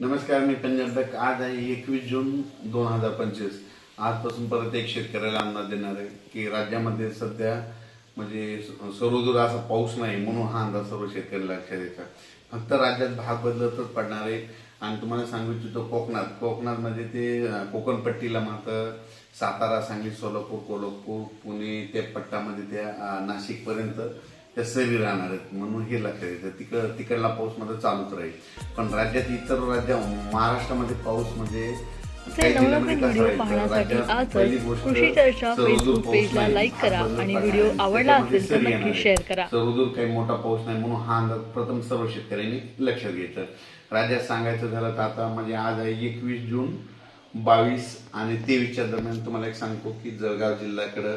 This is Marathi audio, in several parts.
नमस्कार मी पंजाब आज आहे एकवीस जून दोन हजार पंचवीस. आजपासून परत एक शेतकऱ्याला अंदाज देणार आहे की राज्यामध्ये सध्या म्हणजे सर्वदूर असा पाऊस नाही म्हणून हा अंदाज सर्व शेतकरी लक्षात येतात फक्त राज्यात भाग बदलतच पडणार आहे. आणि तुम्हाला सांगू इच्छितो कोकणात. कोकणात म्हणजे ते कोकणपट्टीला मात्र सातारा सांगली सोलापूर कोल्हापूर पुणे ते पट्टामध्ये त्या नाशिकपर्यंत त्या सरी राहणार आहेत म्हणून हे लक्षात येतं तिकड तिकडला पाऊसमध्ये चालूच राहील पण राज्यात इतर राज्य महाराष्ट्रामध्ये पाऊस म्हणजे नवनवीन व्हिडिओ? पाहण्यासाठी आजच कृषी चर्चा फेसबुक पेजला लाईक करा आणि व्हिडिओ. आवडला असेल तर नक्की. शेअर करा सर्वदूर काही मोठा पाऊस नाही म्हणून हा अंदाज प्रथम सर्व शेतकऱ्यांनी लक्षात घ्यायचं राज्यात सांगायचं झालं तर आता म्हणजे आज आहे एकवीस जून बावीस आणि तेवीसच्या दरम्यान तुम्हाला एक सांगतो की जळगाव जिल्ह्याकडं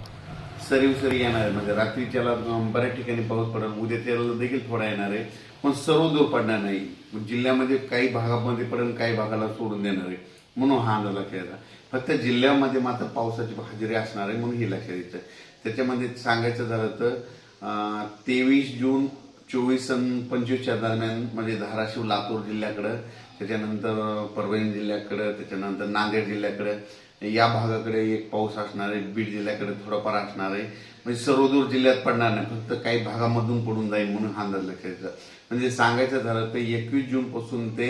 सरीव सरी येणार आहे. म्हणजे रात्रीच्याला त्याला बऱ्याच ठिकाणी पाऊस पडेल उद्या त्याला देखील थोडा येणार आहे. पण सर्व दूर पडणार नाही म्हणजे जिल्ह्यामध्ये काही भागामध्ये पडेल काही भागाला सोडून देणार आहे. म्हणून हा अंदाज लक्षात येतात फक्त जिल्ह्यामध्ये मात्र पावसाची हजेरी असणार आहे म्हणून हे लक्षात येतं. त्याच्यामध्ये सांगायचं झालं तर तेवीस जून चोवीस पंचवीसच्या दरम्यान म्हणजे धाराशिव लातूर जिल्ह्याकडं त्याच्यानंतर परभणी जिल्ह्याकडं त्याच्यानंतर नांदेड जिल्ह्याकडं या भागाकडे एक पाऊस असणार आहे बीड जिल्ह्याकडे थोडाफार असणार आहे. म्हणजे सर्वदूर जिल्ह्यात पडणार नाही फक्त काही भागामधून पडून जाईल म्हणून हा अंदाज लक्षात म्हणजे सांगायचं झालं तर एकवीस जून पासून ते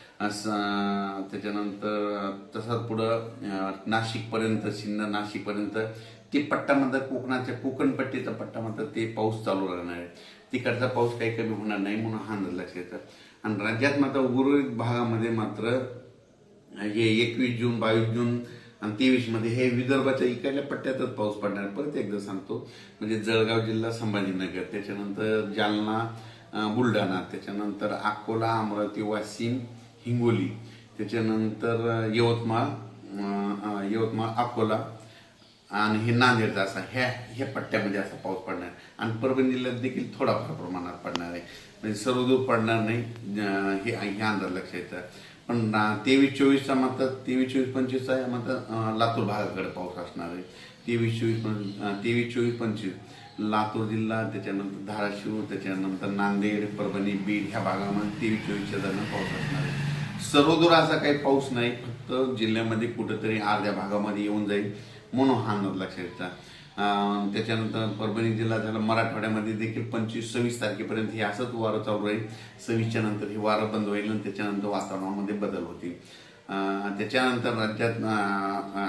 असं त्याच्यानंतर तसंच पुढं नाशिकपर्यंत सिन्नर नाशिकपर्यंत ते पट्टामध्ये कोकणाच्या कोकणपट्टीचा पट्टा म्हणतात ते पाऊस चालू राहणार आहे तिकडचा पाऊस काही कमी होणार नाही म्हणून हा अंदाज लक्षात येतं आणि राज्यात मात्र उर्वरित भागामध्ये मात्र हे एकवीस जून बावीस जून आणि तेवीसमध्ये हे विदर्भाच्या इकडल्या पट्ट्यातच पाऊस पडणार आहे. परत एकदा सांगतो म्हणजे जळगाव जिल्हा संभाजीनगर त्याच्यानंतर जालना बुलढाणा त्याच्यानंतर अकोला अमरावती वाशिम हिंगोली त्याच्यानंतर यवतमाळ यवतमाळ अकोला आणि हे नांदेडचा असा ह्या ह्या पट्ट्यामध्ये असा पाऊस पडणार. आहे. आणि परभणी जिल्ह्यात देखील थोडाफार प्रमाणात पडणार आहे. म्हणजे सर्वदूर पडणार नाही हे हे अंदाज लक्षात येतं. पण तेवीस चोवीसचा मात्र तेवीस चोवीस पंचवीसचा आहे मात्र लातूर भागाकडे पाऊस असणार आहे. तेवीस चोवीस तेवीस चोवीस पंचवीस लातूर जिल्हा त्याच्यानंतर धाराशिव त्याच्यानंतर नांदेड परभणी बीड ह्या भागामध्ये तेवीस चोवीसच्या दरम्यान पाऊस असणार आहे. सर्वदूर असा काही पाऊस नाही फक्त जिल्ह्यामध्ये कुठेतरी अर्ध्या भागामध्ये येऊन जाईल म्हणून हा अंदाज लक्षात येतात त्याच्यानंतर परभणी जिल्हा झाला मराठवाड्यामध्ये देखील पंचवीस सव्वीस तारखेपर्यंत हे असंच वारं चालू राहील. सव्वीसच्या नंतर हे वारं बंद होईल आणि त्याच्यानंतर वातावरणामध्ये बदल होतील. त्याच्यानंतर राज्यात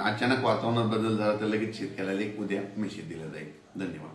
अचानक वातावरणात बदल झाला तर लगेच शेतकऱ्याला एक उद्या मेसेज दिला जाईल. धन्यवाद.